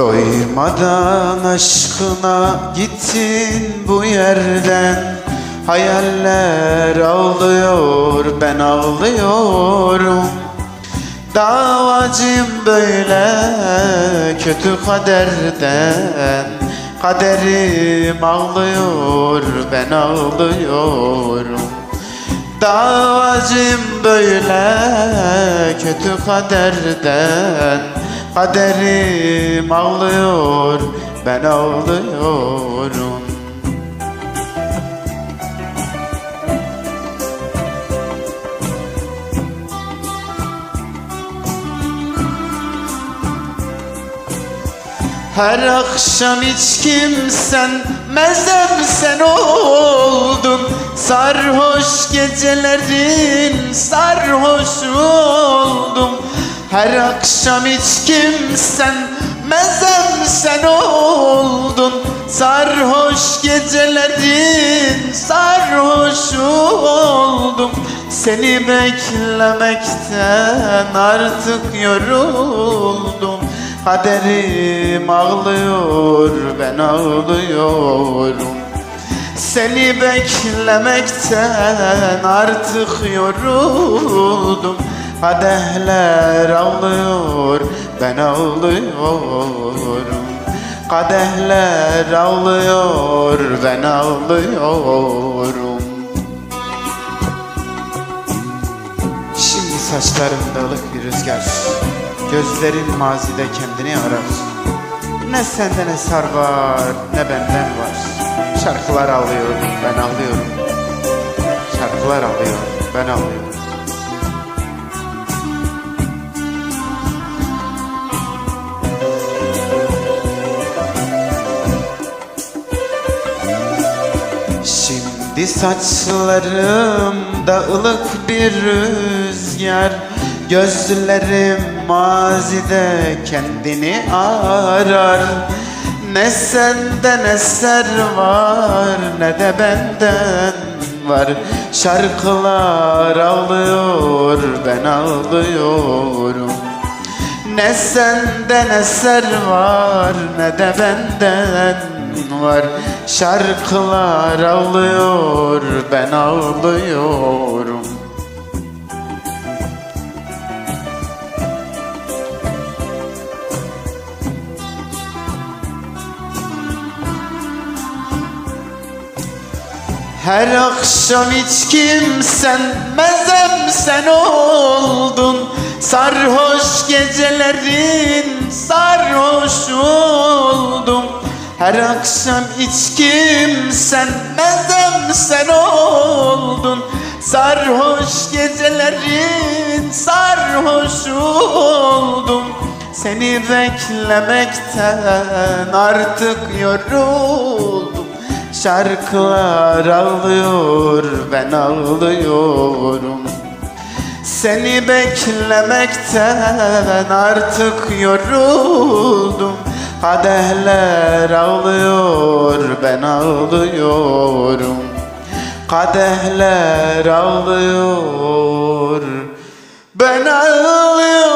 Doymadan aşkına gittin bu yerden. Hayaller ağlıyor ben ağlıyorum. Davacım böyle kötü kaderden. Kaderim ağlıyor ben ağlıyorum. Davacım böyle kötü kaderden Kaderim ağlıyor ben ağlıyorum. Her akşam içkim sen mezem sen oldun. Sarhoş gecelerin sarhoş oldum Her akşam içkim sen mezem sen oldun. Sarhoş gecelerin sarhoş oldum. Seni beklemekten artık yoruldum. Kaderim ağlıyor ben ağlıyorum. Seni beklemekten artık yoruldum Kadehler ağlıyor ben ağlıyorum. Kadehler ağlıyor ben ağlıyorum. Şimdi saçlarımda ılık bir rüzgar. Gözlerin mazide kendini arar. Ne senden eser var ne benden var. Şarkılar ağlıyor ben ağlıyorum. Şarkılar ağlıyor ben ağlıyorum Şimdi saçlarımda ılık bir rüzgar Gözlerim mazide kendini arar. Ne senden eser var ne de benden var. Şarkılar ağlıyor ben ağlıyorum. Ne senden eser var ne de benden var Şarkılar ağlıyor ben ağlıyorum. Her akşam içkim sen mezem sen oldun. Sarhoş gecelerin sarhoş oldum Her akşam içkim sen mezem sen oldun? Sarhoş gecelerin sarhoş oldum. Seni beklemekten artık yoruldum. Şarkılar ağlıyor ben ağlıyorum. Seni beklemekten artık yoruldum Kadehler ağlıyor ben ağlıyorum. Kadehler ağlıyor ben ağlıyorum